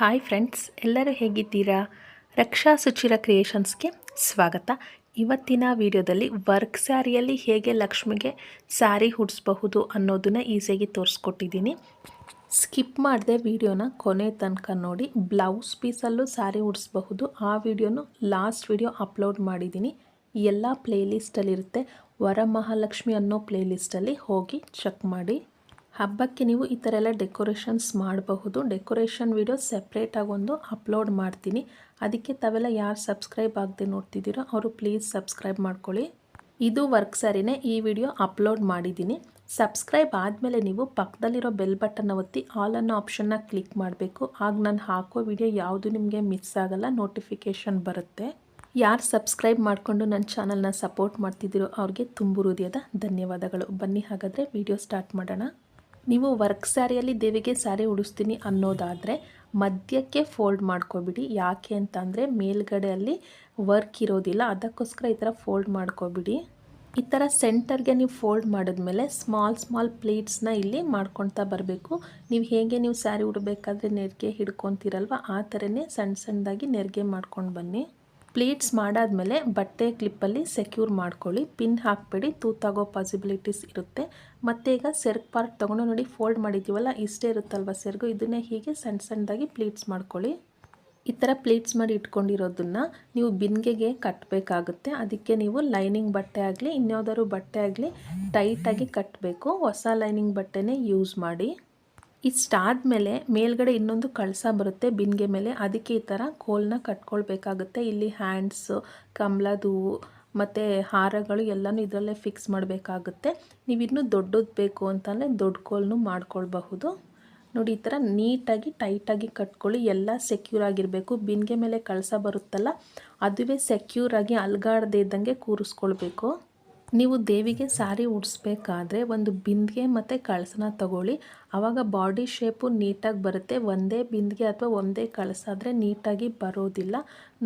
Hi friends ಎಲ್ಲರೂ ಹೇಗಿದ್ದೀರಾ? ರಕ್ಷಾ ಸುಚಿರ ಕ್ರಿಯೇಷನ್ಸ್ಗೆ ಸ್ವಾಗತ. ಇವತ್ತಿನ ವಿಡಿಯೋದಲ್ಲಿ ವರ್ಕ್ ಸ್ಯಾರಿಯಲ್ಲಿ ಹೇಗೆ ಲಕ್ಷ್ಮಿಗೆ ಸ್ಯಾರಿ ಹುಡ್ಸ್ಬಹುದು ಅನ್ನೋದನ್ನ ಈಸಿಯಾಗಿ ತೋರಿಸ್ಕೊಟ್ಟಿದ್ದೀನಿ. ಸ್ಕಿಪ್ ಮಾಡದೆ ವಿಡಿಯೋನ ಕೊನೆ ತನಕ ನೋಡಿ, ಬ್ಲೌಸ್ ಪೀಸಲ್ಲೂ ಸ್ಯಾರಿ ಹುಡ್ಸ್ಬಹುದು ಆ ವಿಡಿಯೋನು ಲಾಸ್ಟ್ ವಿಡಿಯೋ ಅಪ್ಲೋಡ್ ಮಾಡಿದ್ದೀನಿ. ಎಲ್ಲ ಪ್ಲೇಲಿಸ್ಟಲ್ಲಿರುತ್ತೆ ವರಮಹಾಲಕ್ಷ್ಮಿ ಅನ್ನೋ ಪ್ಲೇಲಿಸ್ಟಲ್ಲಿ ಹೋಗಿ ಚೆಕ್ ಮಾಡಿ. ಹಬ್ಬಕ್ಕೆ ನೀವು ಈ ಥರ ಎಲ್ಲ ಡೆಕೋರೇಷನ್ಸ್ ಮಾಡಬಹುದು. ಡೆಕೋರೇಷನ್ ವೀಡಿಯೋ ಸೆಪ್ರೇಟಾಗಿ ಒಂದು ಅಪ್ಲೋಡ್ ಮಾಡ್ತೀನಿ. ಅದಕ್ಕೆ ತಾವೆಲ್ಲ ಯಾರು ಸಬ್ಸ್ಕ್ರೈಬ್ ಆಗದೆ ನೋಡ್ತಿದ್ದೀರೋ ಅವರು ಪ್ಲೀಸ್ ಸಬ್ಸ್ಕ್ರೈಬ್ ಮಾಡ್ಕೊಳ್ಳಿ. ಇದು ವರ್ಕ್ ಸರಿನೇ ಈ ವಿಡಿಯೋ ಅಪ್ಲೋಡ್ ಮಾಡಿದ್ದೀನಿ. ಸಬ್ಸ್ಕ್ರೈಬ್ ಆದಮೇಲೆ ನೀವು ಪಕ್ಕದಲ್ಲಿರೋ ಬೆಲ್ ಬಟನ್ನ ಒತ್ತಿ ಆಲ್ ಅನ್ನೋ ಆಪ್ಷನ್ನ ಕ್ಲಿಕ್ ಮಾಡಬೇಕು. ಆಗ ನಾನು ಹಾಕೋ ವಿಡಿಯೋ ಯಾವುದು ನಿಮಗೆ ಮಿಸ್ ಆಗಲ್ಲ, ನೋಟಿಫಿಕೇಷನ್ ಬರುತ್ತೆ. ಯಾರು ಸಬ್ಸ್ಕ್ರೈಬ್ ಮಾಡಿಕೊಂಡು ನನ್ನ ಚಾನಲ್ನ ಸಪೋರ್ಟ್ ಮಾಡ್ತಿದ್ದೀರೋ ಅವ್ರಿಗೆ ತುಂಬು ಹೃದಯದ ಧನ್ಯವಾದಗಳು. ಬನ್ನಿ ಹಾಗಾದರೆ ವಿಡಿಯೋ ಸ್ಟಾರ್ಟ್ ಮಾಡೋಣ. ನೀವು ವರ್ಕ್ ಸ್ಯಾರಿಯಲ್ಲಿ ದೇವಿಗೆ ಸ್ಯಾರಿ ಉಡಿಸ್ತೀನಿ ಅನ್ನೋದಾದರೆ ಮಧ್ಯಕ್ಕೆ ಫೋಲ್ಡ್ ಮಾಡ್ಕೊಬಿಡಿ. ಯಾಕೆ ಅಂತಂದರೆ ಮೇಲ್ಗಡೆಯಲ್ಲಿ ವರ್ಕ್ ಇರೋದಿಲ್ಲ, ಅದಕ್ಕೋಸ್ಕರ ಈ ಥರ ಫೋಲ್ಡ್ ಮಾಡ್ಕೊಬಿಡಿ. ಈ ಥರ ಸೆಂಟರ್ಗೆ ನೀವು ಫೋಲ್ಡ್ ಮಾಡಿದ್ಮೇಲೆ ಸ್ಮಾಲ್ ಸ್ಮಾಲ್ ಪ್ಲೇಟ್ಸ್ನ ಇಲ್ಲಿ ಮಾಡ್ಕೊತಾ ಬರಬೇಕು. ನೀವು ಹೇಗೆ ನೀವು ಸ್ಯಾರಿ ಉಡಬೇಕಾದ್ರೆ ನೆರಿಗೆ ಹಿಡ್ಕೊತೀರಲ್ವ, ಆ ಥರನೇ ಸಣ್ಣ ಸಣ್ಣದಾಗಿ ನೆರಿಗೆ ಮಾಡ್ಕೊಂಡು ಬನ್ನಿ. ಪ್ಲೀಟ್ಸ್ ಮಾಡಾದಮೇಲೆ ಬಟ್ಟೆ ಕ್ಲಿಪ್ಪಲ್ಲಿ ಸೆಕ್ಯೂರ್ ಮಾಡ್ಕೊಳ್ಳಿ. ಪಿನ್ ಹಾಕಬೇಡಿ. ತೂತಾಗೋ ಪಾಸಿಬಿಲಿಟೀಸ್ ಇರುತ್ತೆ. ಮತ್ತು ಈಗ ಸೆರ್ಗ್ ಪಾರ್ಟ್ ತೊಗೊಂಡು ನೋಡಿ, ಫೋಲ್ಡ್ ಮಾಡಿದ್ದೀವಲ್ಲ ಇಷ್ಟೇ ಇರುತ್ತಲ್ವ ಸೆರ್ಗು? ಇದನ್ನೇ ಹೀಗೆ ಸಣ್ಣ ಸಣ್ಣದಾಗಿ ಪ್ಲೀಟ್ಸ್ ಮಾಡ್ಕೊಳ್ಳಿ. ಈ ಥರ ಪ್ಲೀಟ್ಸ್ ಮಾಡಿ ಇಟ್ಕೊಂಡಿರೋದನ್ನು ನೀವು ಬಿನ್ಗೆಗೆ ಕಟ್ಟಬೇಕಾಗುತ್ತೆ ಅದಕ್ಕೆ ನೀವು ಲೈನಿಂಗ್ ಬಟ್ಟೆ ಆಗಲಿ, ಇನ್ಯಾವುದಾದ್ರು ಬಟ್ಟೆ ಆಗಲಿ, ಟೈಟಾಗಿ ಕಟ್ಟಬೇಕು ಹೊಸ ಲೈನಿಂಗ್ ಬಟ್ಟೆನೇ ಯೂಸ್ ಮಾಡಿ. ಇಷ್ಟಾದಮೇಲೆ ಮೇಲ್ಗಡೆ ಇನ್ನೊಂದು ಕಳಸ ಬರುತ್ತೆ, ಬಿನ್ಗೆ ಮೇಲೆ. ಅದಕ್ಕೆ ಈ ಥರ ಕೋಲನ್ನ ಕಟ್ಕೊಳ್ಬೇಕಾಗುತ್ತೆ. ಇಲ್ಲಿ ಹ್ಯಾಂಡ್ಸು ಕಮಲದ ಮತ್ತು ಹಾರಗಳು ಎಲ್ಲನೂ ಇದರಲ್ಲೇ ಫಿಕ್ಸ್ ಮಾಡಬೇಕಾಗುತ್ತೆ. ನೀವು ಇನ್ನೂ ದೊಡ್ಡದು ಬೇಕು ಅಂತಲೇ ದೊಡ್ಡ ಕೋಲ್ನು ಮಾಡ್ಕೊಳ್ಬಹುದು. ನೋಡಿ, ಈ ಥರ ನೀಟಾಗಿ, ಟೈಟಾಗಿ ಕಟ್ಕೊಳ್ಳಿ. ಎಲ್ಲ ಸೆಕ್ಯೂರ್ ಆಗಿರಬೇಕು. ಬಿನ್ಗೆ ಮೇಲೆ ಕಳಸ ಬರುತ್ತಲ್ಲ, ಅದುವೇ ಸೆಕ್ಯೂರಾಗಿ ಅಲ್ಗಾಡದೇ ಇದ್ದಂಗೆ ಕೂರಿಸ್ಕೊಳ್ಬೇಕು. ನೀವು ದೇವಿಗೆ ಸಾರಿ ಉಡಿಸ್ಬೇಕಾದ್ರೆ ಒಂದು ಬಿಂದಿಗೆ ಮತ್ತು ಕಳಸನ ತಗೊಳ್ಳಿ. ಆವಾಗ ಬಾಡಿ ಶೇಪು ನೀಟಾಗಿ ಬರುತ್ತೆ. ಒಂದೇ ಬಿಂದಿಗೆ ಅಥವಾ ಒಂದೇ ಕಳಸ ಆದರೆ ನೀಟಾಗಿ ಬರೋದಿಲ್ಲ.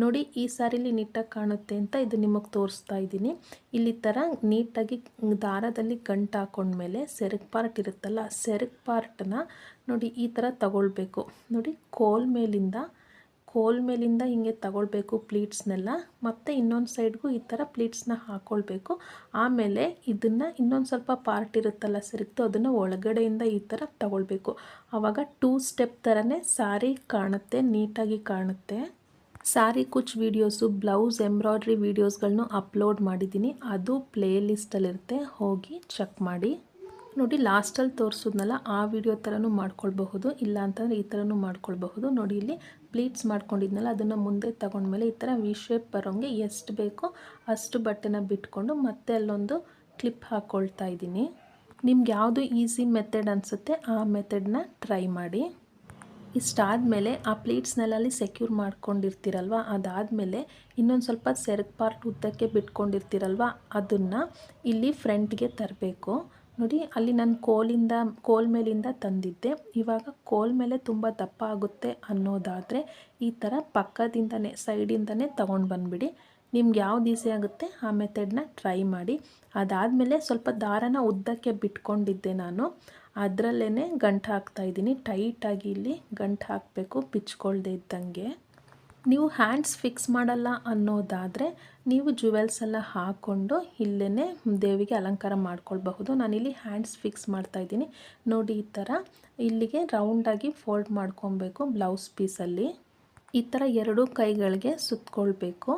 ನೋಡಿ, ಈ ಸಾರೀಲಿ ನೀಟಾಗಿ ಕಾಣುತ್ತೆ ಅಂತ ಇದು ನಿಮಗೆ ತೋರಿಸ್ತಾ ಇದ್ದೀನಿ. ಇಲ್ಲಿ ಥರ ನೀಟಾಗಿ ದಾರದಲ್ಲಿ ಗಂಟು ಹಾಕೊಂಡ್ಮೇಲೆ ಸೆರಗ್ ಪಾರ್ಟ್ ಇರುತ್ತಲ್ಲ, ಸೆರಗ್ ಪಾರ್ಟನ್ನ ನೋಡಿ ಈ ಥರ ತಗೊಳ್ಬೇಕು. ನೋಡಿ, ಕೋಲ್ ಮೇಲಿಂದ ಕೋಲ್ ಮೇಲಿಂದ ಹಿಂಗೆ ತಗೊಳ್ಬೇಕು ಪ್ಲೀಟ್ಸ್ನೆಲ್ಲ, ಮತ್ತು ಇನ್ನೊಂದು ಸೈಡ್ಗೂ ಈ ಥರ ಪ್ಲೀಟ್ಸ್ನ ಹಾಕ್ಕೊಳ್ಬೇಕು ಆಮೇಲೆ ಇದನ್ನು ಇನ್ನೊಂದು ಸ್ವಲ್ಪ ಪಾರ್ಟ್ ಇರುತ್ತಲ್ಲ ಸರಿಗ್ತು ಅದನ್ನು ಒಳಗಡೆಯಿಂದ ಈ ಥರ ತಗೊಳ್ಬೇಕು. ಆವಾಗ ಟೂ ಸ್ಟೆಪ್ ಥರನೇ ಸಾರಿ ಕಾಣುತ್ತೆ, ನೀಟಾಗಿ ಕಾಣುತ್ತೆ. ಸಾರಿ ಕುಚ್ ವೀಡಿಯೋಸು, ಬ್ಲೌಸ್ ಎಂಬ್ರಾಯ್ಡ್ರಿ ವೀಡಿಯೋಸ್ಗಳನ್ನು ಅಪ್ಲೋಡ್ ಮಾಡಿದ್ದೀನಿ. ಅದು ಪ್ಲೇ ಲಿಸ್ಟಲ್ಲಿರುತ್ತೆ ಹೋಗಿ ಚೆಕ್ ಮಾಡಿ. ನೋಡಿ, ಲಾಸ್ಟಲ್ಲಿ ತೋರಿಸಿದ್ನಲ್ಲ, ಆ ವಿಡಿಯೋ ಥರನೂ ಮಾಡ್ಕೊಳ್ಬಹುದು, ಇಲ್ಲ ಅಂತಂದರೆ ಈ ಥರನೂ ಮಾಡ್ಕೊಳ್ಬಹುದು. ನೋಡಿ, ಇಲ್ಲಿ ಪ್ಲೀಟ್ಸ್ ಮಾಡ್ಕೊಂಡಿದ್ನಲ್ಲ, ಅದನ್ನು ಮುಂದೆ ತಗೊಂಡ್ಮೇಲೆ ಈ ಥರ ವಿ ಶೇಪ್ ಬರೋಂಗೆ ಎಷ್ಟು ಬೇಕೋ ಅಷ್ಟು ಬಟ್ಟೆನ ಬಿಟ್ಕೊಂಡು ಮತ್ತೆ ಅಲ್ಲೊಂದು ಕ್ಲಿಪ್ ಹಾಕ್ಕೊಳ್ತಾ ಇದ್ದೀನಿ. ನಿಮ್ಗೆ ಯಾವುದು ಈಸಿ ಮೆಥಡ್ ಅನಿಸುತ್ತೆ ಆ ಮೆಥಡ್ನ ಟ್ರೈ ಮಾಡಿ. ಇಷ್ಟಾದಮೇಲೆ ಆ ಪ್ಲೀಟ್ಸ್ನೆಲ್ಲಲ್ಲಿ ಸೆಕ್ಯೂರ್ ಮಾಡ್ಕೊಂಡಿರ್ತೀರಲ್ವ, ಅದಾದಮೇಲೆ ಇನ್ನೊಂದು ಸ್ವಲ್ಪ ಸೆರಗ್ ಪಾರ್ಟ್ ಉದ್ದಕ್ಕೆ ಬಿಟ್ಕೊಂಡಿರ್ತೀರಲ್ವ, ಅದನ್ನು ಇಲ್ಲಿ ಫ್ರಂಟ್ಗೆ ತರಬೇಕು. ನೋಡಿ, ಅಲ್ಲಿ ನಾನು ಕೋಲಿಂದ, ಕೋಲ್ ಮೇಲಿಂದ ತಂದಿದ್ದೆ. ಇವಾಗ ಕೋಲ್ ಮೇಲೆ ತುಂಬ ದಪ್ಪ ಆಗುತ್ತೆ ಅನ್ನೋದಾದರೆ ಈ ಥರ ಪಕ್ಕದಿಂದನೇ, ಸೈಡಿಂದನೇ ತೊಗೊಂಡು ಬಂದುಬಿಡಿ. ನಿಮ್ಗೆ ಯಾವ್ದು ಈಸಿ ಆಗುತ್ತೆ ಆ ಮೆಥಡ್ನ ಟ್ರೈ ಮಾಡಿ. ಅದಾದಮೇಲೆ ಸ್ವಲ್ಪ ದಾರನ ಉದ್ದಕ್ಕೆ ಬಿಟ್ಕೊಂಡಿದ್ದೆ ನಾನು. ಅದರಲ್ಲೇ ಗಂಟು ಹಾಕ್ತಾಯಿದ್ದೀನಿ ಟೈಟಾಗಿ ಇಲ್ಲಿ ಗಂಟು ಹಾಕಬೇಕು ಬಿಚ್ಕೊಳ್ದೆ ಇದ್ದಂಗೆ. ನೀವು ಹ್ಯಾಂಡ್ಸ್ ಫಿಕ್ಸ್ ಮಾಡಲ್ಲ ಅನ್ನೋದಾದರೆ ನೀವು ಜುವೆಲ್ಸ್ ಎಲ್ಲ ಹಾಕ್ಕೊಂಡು ಇಲ್ಲೇ ದೇವಿಗೆ ಅಲಂಕಾರ ಮಾಡ್ಕೊಳ್ಬಹುದು. ನಾನಿಲ್ಲಿ ಹ್ಯಾಂಡ್ಸ್ ಫಿಕ್ಸ್ ಮಾಡ್ತಾಯಿದ್ದೀನಿ ನೋಡಿ ಈ ಥರ ಇಲ್ಲಿಗೆ ರೌಂಡಾಗಿ ಫೋಲ್ಡ್ ಮಾಡ್ಕೊಬೇಕು ಬ್ಲೌಸ್ ಪೀಸಲ್ಲಿ ಈ ಥರ ಎರಡೂ ಕೈಗಳಿಗೆ ಸುತ್ತಕೊಳ್ಬೇಕು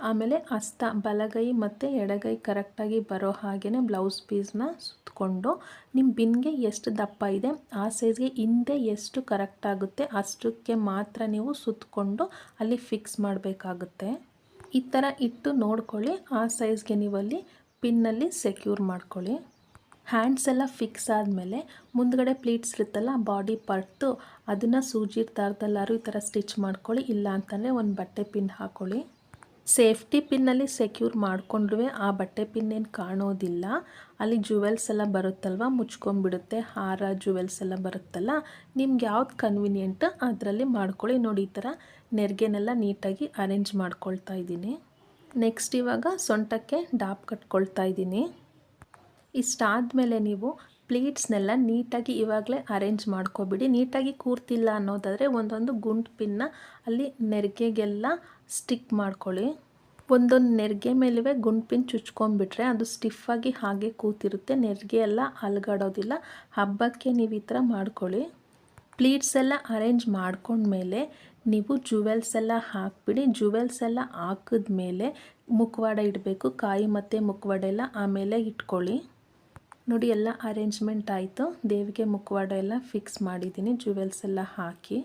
ಆಮೇಲೆ ಅಸ್ತ, ಬಲಗೈ ಮತ್ತು ಎಡಗೈ ಕರೆಕ್ಟಾಗಿ ಬರೋ ಹಾಗೆಯೇ ಬ್ಲೌಸ್ ಪೀಸ್ನ ಸುತ್ತಕೊಂಡು ನಿಮ್ಮ ಬಿನ್ಗೆ ಎಷ್ಟು ದಪ್ಪ ಇದೆ, ಆ ಸೈಜ್ಗೆ ಹಿಂದೆ ಎಷ್ಟು ಕರೆಕ್ಟ್ ಆಗುತ್ತೆ ಅಷ್ಟಕ್ಕೆ ಮಾತ್ರ ನೀವು ಸುತ್ತಕೊಂಡು ಅಲ್ಲಿ ಫಿಕ್ಸ್ ಮಾಡಬೇಕಾಗುತ್ತೆ. ಈ ಥರ ಇಟ್ಟು ನೋಡ್ಕೊಳ್ಳಿ, ಆ ಸೈಜ್ಗೆ ನೀವು ಅಲ್ಲಿ ಪಿನ್ನಲ್ಲಿ ಸೆಕ್ಯೂರ್ ಮಾಡ್ಕೊಳ್ಳಿ. ಹ್ಯಾಂಡ್ಸ್ ಎಲ್ಲ ಫಿಕ್ಸ್ ಆದಮೇಲೆ ಮುಂದ್ಗಡೆ ಪ್ಲೀಟ್ಸ್ ಇರುತ್ತಲ್ಲ ಬಾಡಿ ಪರ್ತು ಅದನ್ನು ಸೂಜಿ, ತರದಲ್ಲಾರು ಈ ಥರ ಸ್ಟಿಚ್ ಮಾಡ್ಕೊಳ್ಳಿ, ಇಲ್ಲ ಅಂತಂದರೆ ಒಂದು ಬಟ್ಟೆ ಪಿನ್ ಹಾಕ್ಕೊಳ್ಳಿ ಸೇಫ್ಟಿ ಪಿನ್ನಲ್ಲಿ ಸೆಕ್ಯೂರ್ ಮಾಡಿಕೊಂಡ್ರೂ ಆ ಬಟ್ಟೆ ಪಿನ್ ಏನು ಕಾಣೋದಿಲ್ಲ. ಅಲ್ಲಿ ಜುವೆಲ್ಸ್ ಎಲ್ಲ ಬರುತ್ತಲ್ವ? ಮುಚ್ಕೊಂಡ್ಬಿಡುತ್ತೆ. ಹಾರ, ಜುವೆಲ್ಸ್ ಎಲ್ಲ ಬರುತ್ತಲ್ಲ? ನಿಮ್ಗೆ ಯಾವ್ದು ಕನ್ವಿನಿಯೆಂಟ್ ಅದರಲ್ಲಿ ಮಾಡ್ಕೊಳ್ಳಿ. ನೋಡಿ, ಈ ಥರ ನೆರಿಗೆನೆಲ್ಲ ನೀಟಾಗಿ ಅರೇಂಜ್ ಮಾಡ್ಕೊಳ್ತಾ ಇದ್ದೀನಿ. ನೆಕ್ಸ್ಟ್ ಇವಾಗ ಸೊಂಟಕ್ಕೆ ಡಾಪ್ ಕಟ್ಕೊಳ್ತಾ ಇದ್ದೀನಿ. ಇಷ್ಟಾದಮೇಲೆ ನೀವು ಪ್ಲೀಟ್ಸ್ನೆಲ್ಲ ನೀಟಾಗಿ ಇವಾಗಲೇ ಅರೇಂಜ್ ಮಾಡ್ಕೊಬಿಡಿ. ನೀಟಾಗಿ ಕೂರ್ತಿಲ್ಲ ಅನ್ನೋದಾದರೆ ಒಂದೊಂದು ಗುಂಡು ಪಿನ್ನ ಅಲ್ಲಿ ನೆರಿಗೆಗೆಲ್ಲ ಸ್ಟಿಕ್ ಮಾಡ್ಕೊಳ್ಳಿ. ಒಂದೊಂದು ನೆರಿಗೆ ಮೇಲುವೆ ಗುಂಡು ಪಿನ್ ಚುಚ್ಕೊಂಡ್ಬಿಟ್ರೆ ಅದು ಸ್ಟಿಫಾಗಿ ಹಾಗೆ ಕೂತಿರುತ್ತೆ. ನೆರಿಗೆ ಎಲ್ಲ ಅಲ್ಗಾಡೋದಿಲ್ಲ. ಹಬ್ಬಕ್ಕೆ ನೀವು ಈ ಥರ ಮಾಡ್ಕೊಳ್ಳಿ. ಪ್ಲೀಟ್ಸ್ ಎಲ್ಲ ಅರೇಂಜ್ ಮಾಡ್ಕೊಂಡ್ಮೇಲೆ ನೀವು ಜುವೆಲ್ಸ್ ಎಲ್ಲ ಹಾಕ್ಬಿಡಿ. ಜುವೆಲ್ಸ್ ಎಲ್ಲ ಹಾಕಿದ್ಮೇಲೆ ಮುಖವಾಡ ಇಡಬೇಕು. ಕಾಯಿ ಮತ್ತು ಮುಖವಾಡೆಲ್ಲ ಆಮೇಲೆ ಇಟ್ಕೊಳ್ಳಿ. ನೋಡಿ, ಎಲ್ಲ ಅರೇಂಜ್ಮೆಂಟ್ ಆಯಿತು. ದೇವಿಗೆ ಮುಖವಾಡ ಎಲ್ಲ ಫಿಕ್ಸ್ ಮಾಡಿದ್ದೀನಿ ಜ್ಯುವೆಲ್ಸ್ ಎಲ್ಲ ಹಾಕಿ.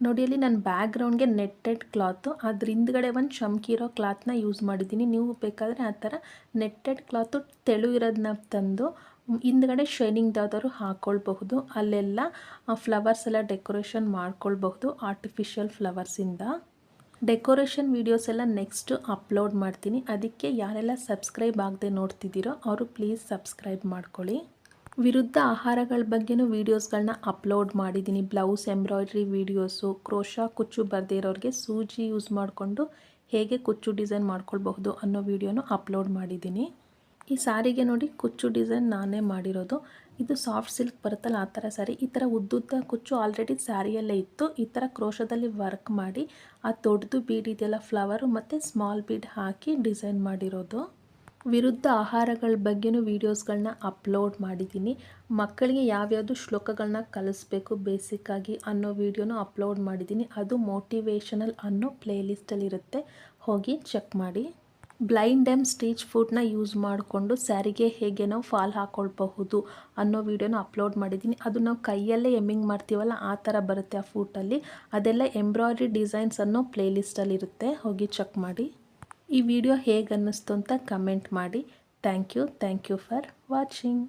ನೋಡಿ ಅಲ್ಲಿ ನಾನು ಬ್ಯಾಕ್ಗ್ರೌಂಡ್ಗೆ ನೆಟ್ಟೆಡ್ ಕ್ಲಾತು ಅದ್ರ ಹಿಂದ್ಗಡೆ ಒಂದು ಚಮಕಿರೋ ಕ್ಲಾತ್ನ ಯೂಸ್ ಮಾಡಿದ್ದೀನಿ. ನೀವು ಬೇಕಾದರೆ ಆ ಥರ ನೆಟ್ಟೆಡ್ ಕ್ಲಾತು ತೆಳು ಇರೋದನ್ನ ತಂದು, ಹಿಂದ್ಗಡೆ ಶೈನಿಂಗ್ ಯಾವ್ದಾದ್ರು ಹಾಕ್ಕೊಳ್ಬಹುದು ಅಲ್ಲೆಲ್ಲ ಫ್ಲವರ್ಸ್ ಎಲ್ಲ ಡೆಕೋರೇಷನ್ ಮಾಡ್ಕೊಳ್ಬಹುದು ಆರ್ಟಿಫಿಷಿಯಲ್ ಫ್ಲವರ್ಸಿಂದ ಡೆಕೋರೇಷನ್ ವೀಡಿಯೋಸ್ ಎಲ್ಲ ನೆಕ್ಸ್ಟ್ ಅಪ್ಲೋಡ್ ಮಾಡ್ತೀನಿ. ಅದಕ್ಕೆ ಯಾರೆಲ್ಲ ಸಬ್ಸ್ಕ್ರೈಬ್ ಆಗದೆ ನೋಡ್ತಿದ್ದೀರೋ ಅವರು ಪ್ಲೀಸ್ ಸಬ್ಸ್ಕ್ರೈಬ್ ಮಾಡ್ಕೊಳ್ಳಿ. ವಿರುದ್ಧ ಆಹಾರಗಳ ಬಗ್ಗೆನೂ ವೀಡಿಯೋಸ್ಗಳನ್ನ ಅಪ್ಲೋಡ್ ಮಾಡಿದ್ದೀನಿ. ಬ್ಲೌಸ್ ಎಂಬ್ರಾಯ್ಡ್ರಿ ವೀಡಿಯೋಸು ಕ್ರೋಶಾ ಕುಚ್ಚು ಬರದೇ ಇರೋರಿಗೆ ಸೂಜಿ ಯೂಸ್ ಮಾಡಿಕೊಂಡು ಹೇಗೆ ಕುಚ್ಚು ಡಿಸೈನ್ ಮಾಡ್ಕೊಳ್ಬಹುದು ಅನ್ನೋ ವೀಡಿಯೋನು ಅಪ್ಲೋಡ್ ಮಾಡಿದ್ದೀನಿ. ಈ ಸಾರಿಗೆ ನೋಡಿ ಕುಚ್ಚು ಡಿಸೈನ್ ನಾನೇ ಮಾಡಿರೋದು. ಇದು ಸಾಫ್ಟ್ ಸಿಲ್ಕ್ ಬರುತ್ತಲ್ಲ, ಆ ಥರ ಸ್ಯಾರಿ. ಈ ಥರ ಉದ್ದುದ್ದ ಕುಚ್ಚು ಆಲ್ರೆಡಿ ಸ್ಯಾರಿಯಲ್ಲೇ ಇತ್ತು. ಈ ಥರ ಕ್ರೋಶದಲ್ಲಿ ವರ್ಕ್ ಮಾಡಿ, ಆ ದೊಡ್ಡದು ಬೀಡ್ ಇದೆಯಲ್ಲ ಫ್ಲವರು ಮತ್ತು ಸ್ಮಾಲ್ ಬೀಡ್ ಹಾಕಿ ಡಿಸೈನ್ ಮಾಡಿರೋದು. ವಿರುದ್ಧ ಆಹಾರಗಳ ಬಗ್ಗೆನೂ ವೀಡಿಯೋಸ್ಗಳನ್ನ ಅಪ್ಲೋಡ್ ಮಾಡಿದ್ದೀನಿ. ಮಕ್ಕಳಿಗೆ ಯಾವ್ಯಾವುದು ಶ್ಲೋಕಗಳನ್ನ ಕಲಿಸ್ಬೇಕು ಬೇಸಿಕ್ಕಾಗಿ ಅನ್ನೋ ವೀಡಿಯೋನು ಅಪ್ಲೋಡ್ ಮಾಡಿದ್ದೀನಿ. ಅದು ಮೋಟಿವೇಶನಲ್ ಅನ್ನೋ ಪ್ಲೇಲಿಸ್ಟಲ್ಲಿರುತ್ತೆ ಹೋಗಿ ಚೆಕ್ ಮಾಡಿ. ಬ್ಲೈಂಡ್ ಎಂ ಸ್ಟೀಚ್ ಫುಡ್ನ ಯೂಸ್ ಮಾಡಿಕೊಂಡು ಸ್ಯಾರಿಗೆ ಹೇಗೆ ನಾವು ಫಾಲ್ ಹಾಕ್ಕೊಳ್ಬಹುದು ಅನ್ನೋ ವಿಡಿಯೋನ ಅಪ್ಲೋಡ್ ಮಾಡಿದ್ದೀನಿ. ಅದು ನಾವು ಕೈಯಲ್ಲೇ ಎಮ್ಮಿಂಗ್ ಮಾಡ್ತೀವಲ್ಲ, ಆ ಥರ ಬರುತ್ತೆ ಆ ಫೂಟಲ್ಲಿ ಅದೆಲ್ಲ ಎಂಬ್ರಾಯ್ಡ್ರಿ ಡಿಸೈನ್ಸ್ ಅನ್ನೋ ಪ್ಲೇಲಿಸ್ಟಲ್ಲಿರುತ್ತೆ ಹೋಗಿ ಚೆಕ್ ಮಾಡಿ. ಈ ವಿಡಿಯೋ ಹೇಗೆ ಅನ್ನಿಸ್ತು ಅಂತ ಕಮೆಂಟ್ ಮಾಡಿ. Thank you. Thank you for watching.